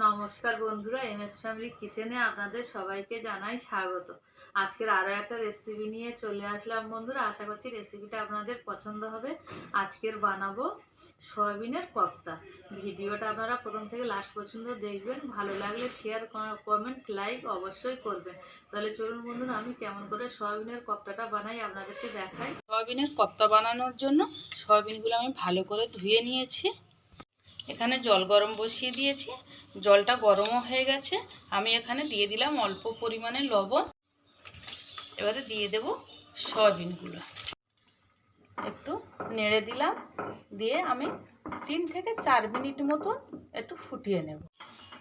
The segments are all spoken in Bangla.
নমস্কার বন্ধুরা এম এস ফ্যামিলি কিচেনে আপনাদের সবাইকে জানাই স্বাগত। আজকের আরও একটা রেসিপি নিয়ে চলে আসলাম বন্ধুরা, আশা করছি রেসিপিটা আপনাদের পছন্দ হবে। আজকের বানাবো সয়াবিনের কপ্তা। ভিডিওটা আপনারা প্রথম থেকে লাস্ট পর্যন্ত দেখবেন, ভালো লাগলে শেয়ার কমেন্ট লাইক অবশ্যই করবেন। তাহলে চলুন বন্ধুরা, আমি কেমন করে সয়াবিনের কপ্তাটা বানাই আপনাদেরকে দেখাই। সয়াবিনের কপ্তা বানানোর জন্য সয়াবিনগুলো আমি ভালো করে ধুয়ে নিয়েছি। এখানে জল গরম বসিয়ে দিয়েছি। জলটা গরমও হয়ে গেছে। আমি এখানে দিয়ে দিলাম অল্প পরিমাণে লবণ। এবারে দিয়ে দেব সয়াবিনগুলো। একটু নেড়ে দিলাম। দিয়ে আমি তিন থেকে চার মিনিট মতন একটু ফুটিয়ে নেব।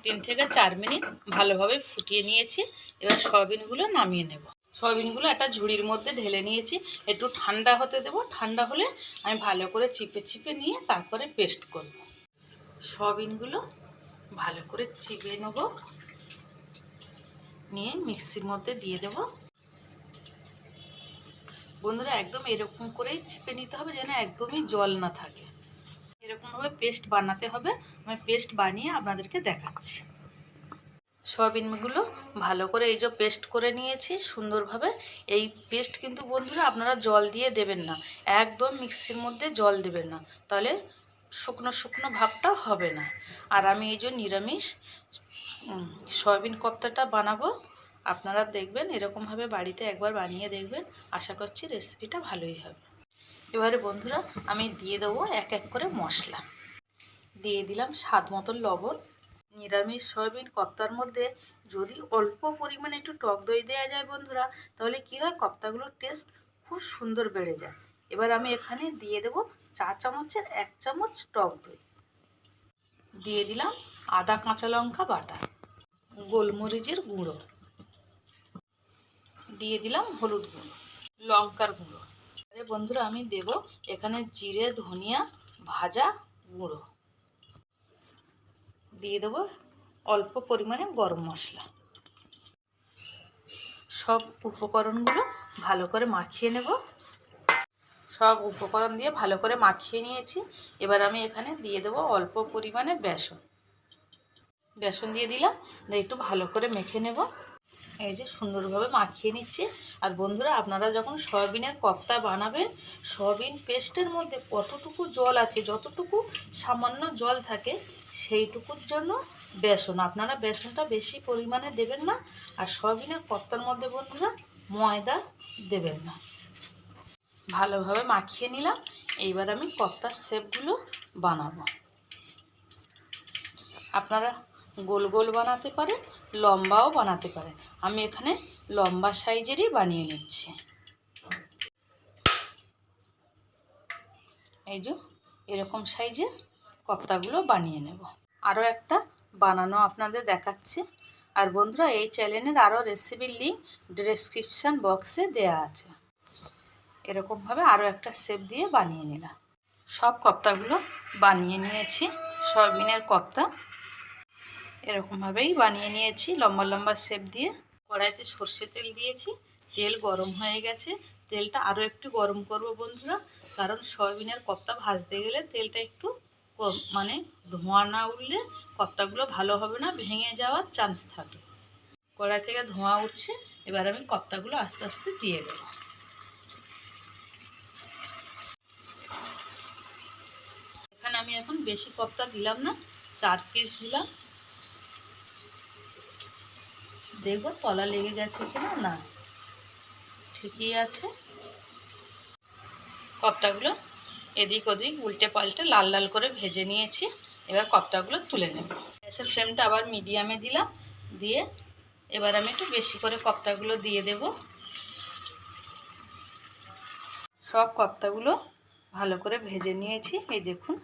তিন থেকে চার মিনিট ভালোভাবে ফুটিয়ে নিয়েছি। এবার সয়াবিনগুলো নামিয়ে নেব। সয়াবিনগুলো একটা ঝুড়ির মধ্যে ঢেলে নিয়েছি। একটু ঠান্ডা হতে দেব। ঠান্ডা হলে আমি ভালো করে চিপে চিপে নিয়ে তারপরে পেস্ট করব। সয়াবিনগুলো ভালো করে চিপে নেব। নিয়ে মিক্সির মধ্যে দিয়ে দেব। বন্ধুরা, একদম এরকম করেই চিপে নিতে হবে যেন একদমই জল না থাকে। এরকমভাবে পেস্ট বানাতে হবে। আমি পেস্ট বানিয়ে আপনাদেরকে দেখাচ্ছি। সয়াবিনগুলো ভালো করে এই যে পেস্ট করে নিয়েছি সুন্দরভাবে। এই পেস্ট কিন্তু বন্ধুরা আপনারা জল দিয়ে দেবেন না। একদম মিক্সির মধ্যে জল দেবেন না। তাহলে শুকনো শুকনো ভাবটা হবে না। আর আমি এই যে নিরামিষ সয়াবিন কপ্তাটা বানাবো, আপনারা দেখবেন এরকমভাবে বাড়িতে একবার বানিয়ে দেখবেন। আশা করছি রেসিপিটা ভালোই হবে। এবারে বন্ধুরা, আমি দিয়ে দেবো এক এক করে মশলা। দিয়ে দিলাম স্বাদ মতন লবণ। নিরামিষ সয়াবিন কপ্তার মধ্যে যদি অল্প পরিমাণে একটু টক দই দেওয়া যায় বন্ধুরা, তাহলে কী হয়? কপ্তাগুলোর টেস্ট খুব সুন্দর বেড়ে যায়। এবার আমি এখানে দিয়ে দেব চা চামচের এক চামচ টক দই। দিয়ে দিলাম আদা, কাঁচা লঙ্কা, বাটা, গোলমরিচের গুঁড়ো। দিয়ে দিলাম হলুদ গুঁড়ো, লঙ্কার গুঁড়ো। আরে বন্ধুরা, আমি দেব এখানে জিরে, ধনিয়া, ভাজা গুঁড়ো। দিয়ে দেবো অল্প পরিমাণে গরম মশলা। সব উপকরণগুলো ভালো করে মাখিয়ে নেব। সব উপকরণ দিয়ে ভালো করে মাখিয়ে নিয়েছি। এবার আমি এখানে দিয়ে দেবো অল্প পরিমাণে বেসন। বেসন দিয়ে দিলাম একটু ভালো করে মেখে নেব। এই যে সুন্দরভাবে মাখিয়ে নিচ্ছি। আর বন্ধুরা, আপনারা যখন সয়াবিনের কপ্তা বানাবেন, সয়াবিন পেস্টের মধ্যে কতটুকু জল আছে, যতটুকু সামান্য জল থাকে, সেইটুকুর জন্য বেসন। আপনারা বেসনটা বেশি পরিমাণে দেবেন না। আর সয়াবিনের কপ্তার মধ্যে বন্ধুরা, ময়দা দেবেন না। ভালোভাবে মাখিয়ে নিলাম। এইবার আমি কপ্তার শেপগুলো বানাবো। আপনারা গোল গোল বানাতে পারেন, লম্বাও বানাতে পারেন। আমি এখানে লম্বা সাইজেরই বানিয়ে নিচ্ছি। এই যে এরকম সাইজের কপ্তাগুলো বানিয়ে নেব। আরও একটা বানানো আপনাদের দেখাচ্ছি। আর বন্ধুরা, এই চ্যানেলের আরও রেসিপির লিঙ্ক ডেসক্রিপশান বক্সে দেয়া আছে। এরকমভাবে আরও একটা শেপ দিয়ে বানিয়ে নিলাম। সব কপ্তাগুলো বানিয়ে নিয়েছি, সয়াবিনের কপ্তা। এরকমভাবেই বানিয়ে নিয়েছি, লম্বা লম্বা শেপ দিয়ে। কড়াইতে সর্ষে তেল দিয়েছি, তেল গরম হয়ে গেছে। তেলটা আরও একটু গরম করব বন্ধুরা, কারণ সয়াবিনের কপ্তা ভাজতে গেলে তেলটা একটু মানে ধোঁয়া না উঠলে কপ্তাগুলো ভালো হবে না, ভেঙে যাওয়ার চান্স থাকে। কড়াই থেকে ধোঁয়া উঠছে, এবার আমি কপ্তাগুলো আস্তে আস্তে দিয়ে দেবো। আমি এখন বেশি কপ্তা দিলাম না, চার পিস দিলাম। দেখব তলা লেগে গেছে কিনা? না, ঠিকই আছে। কপ্তাগুলো এদিক ওদিক উল্টে পাল্টে লাল লাল করে ভেজে নিয়েছি, এবার কপ্তাগুলো তুলে নেব। গ্যাসের ফ্লেমটা আবার মিডিয়ামে দিলাম, দিয়ে এবার আমি একটু বেশি করে কপ্তাগুলো দিয়ে দেব। সব কপ্তাগুলো ভালো করে ভেজে নিয়েছি, এই দেখুন।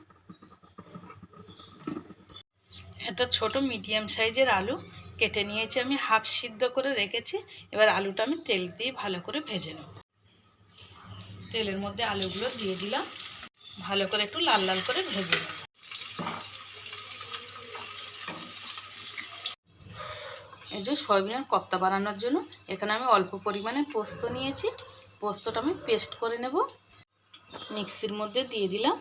একটা ছোট মিডিয়াম সাইজের আলু কেটে নিয়েছি। আমি হাফ সিদ্ধ করে রেখেছি। এবার আলুটা আমি তেল দিয়ে ভালো করে ভেজে নেব। তেলের মধ্যে আলুগুলো দিয়ে দিলাম। ভালো করে একটু লাল লাল করে ভেজে নেব। এই যে সয়াবিনের কপ্তা বানানোর জন্য এখানে আমি অল্প পরিমাণে পোস্ত নিয়েছি। পোস্তটা আমি পেস্ট করে নেব। মিক্সির মধ্যে দিয়ে দিলাম।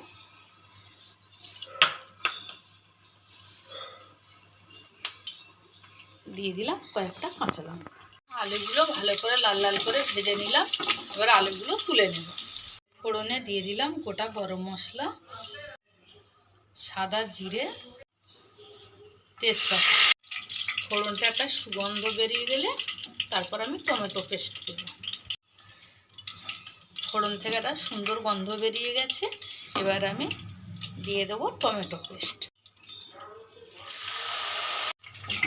দিয়ে দিলাম কয়েকটা কাঁচা লঙ্কা। আলুগুলো ভালো করে লাল লাল করে ভেজে নিলাম। এবার আলুগুলো তুলে নেব। ফোড়নে দিয়ে দিলাম গোটা গরম মশলা, সাদা জিরে, তেজপাতা। ফোড়নটা একটা সুগন্ধ বেরিয়ে গেলে তারপর আমি টমেটো পেস্ট দেব ফোড়ন থেকে একটা সুন্দর গন্ধ বেরিয়ে গেছে। এবার আমি দিয়ে দেবো টমেটো পেস্ট।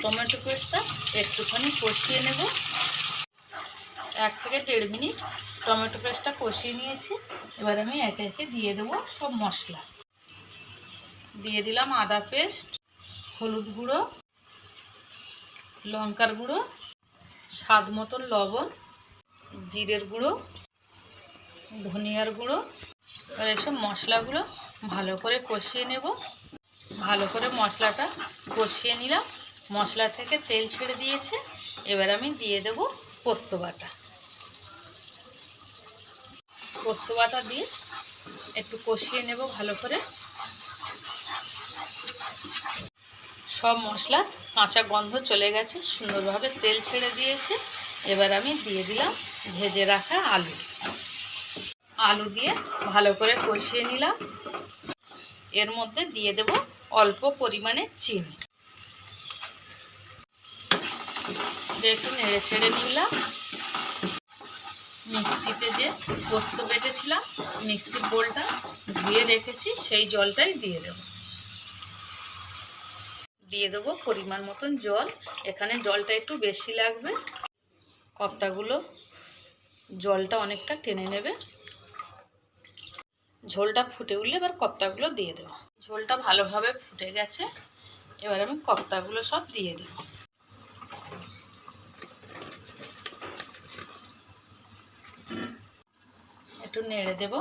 টমেটো পেস্টটা একটুখানি কষিয়ে নেব। এক থেকে দেড় মিনিট টমেটো পেস্টটা কষিয়ে নিয়েছি। এবার আমি একে একে দিয়ে দেবো সব মশলা। দিয়ে দিলাম আদা পেস্ট, হলুদ গুঁড়ো, লঙ্কার গুঁড়ো, স্বাদ মতন লবণ, জিরের গুঁড়ো, ধনিয়ার গুঁড়ো। এবার এসব মশলাগুলো ভালো করে কষিয়ে নেব। ভালো করে মশলাটা কষিয়ে নিলাম। মশলা থেকে তেল ছেড়ে দিয়েছে। এবার আমি দিয়ে দেব পোস্ত বাটা। পোস্ত বাটা দিয়ে একটু কষিয়ে নেব ভালো করে। সব মশলা কাঁচা গন্ধ চলে গেছে, সুন্দরভাবে তেল ছেড়ে দিয়েছে। এবার আমি দিয়ে দিলাম ভেজে রাখা আলু। আলু দিয়ে ভালো করে কষিয়ে নিলাম। এর মধ্যে দিয়ে দেব অল্প পরিমাণে চিনি। দিয়ে একটু নেড়ে ছেড়ে নিলাম। মিক্সিতে যে পোস্ত বেটেছিলাম মিক্সির বোলটা ধুয়ে রেখেছি, সেই জলটাই দিয়ে দেবো। দিয়ে দেবো পরিমাণ মতন জল। এখানে জলটা একটু বেশি লাগবে। কপ্তাগুলো জলটা অনেকটা টেনে নেবে। ঝোলটা ফুটে উঠলে এবার কপ্তাগুলো দিয়ে দেবো। ঝোলটা ভালোভাবে ফুটে গেছে। এবার আমি কপ্তাগুলো সব দিয়ে দেব। একটু নেড়ে দেব।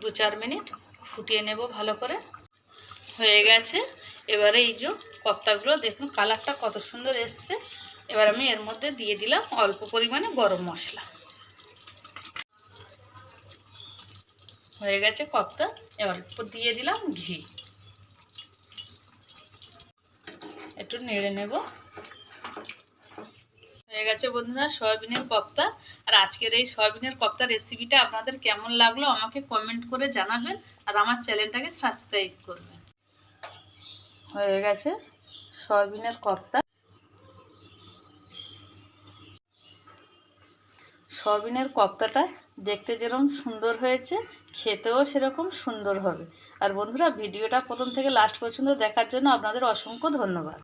দু চার মিনিট ফুটিয়ে নেব ভালো করে। হয়ে গেছে। এবারে এই যে কপ্তাগুলো দেখুন কালারটা কত সুন্দর এসছে। এবার আমি এর মধ্যে দিয়ে দিলাম অল্প পরিমাণে গরম মশলা। হয়ে গেছে কপ্তা। এবার দিয়ে দিলাম ঘি। একটু নেড়ে নেব। হয়ে গেছে বন্ধুরা সয়াবিনের কপ্তা। আর আজকের এই সয়াবিনের কপ্তা রেসিপিটা আপনাদের কেমন লাগল আমাকে কমেন্ট করে জানাবেন আর আমার চ্যানেলটাকে সাবস্ক্রাইব করবেন। হয়ে গেছে সয়াবিনের কপ্তা। সয়াবিনের কপ্তাটা দেখতে যেরকম সুন্দর হয়েছে, খেতেও সেরকম সুন্দর হবে। আর বন্ধুরা, ভিডিওটা প্রথম থেকে লাস্ট পর্যন্ত দেখার জন্য আপনাদের অসংখ্য ধন্যবাদ।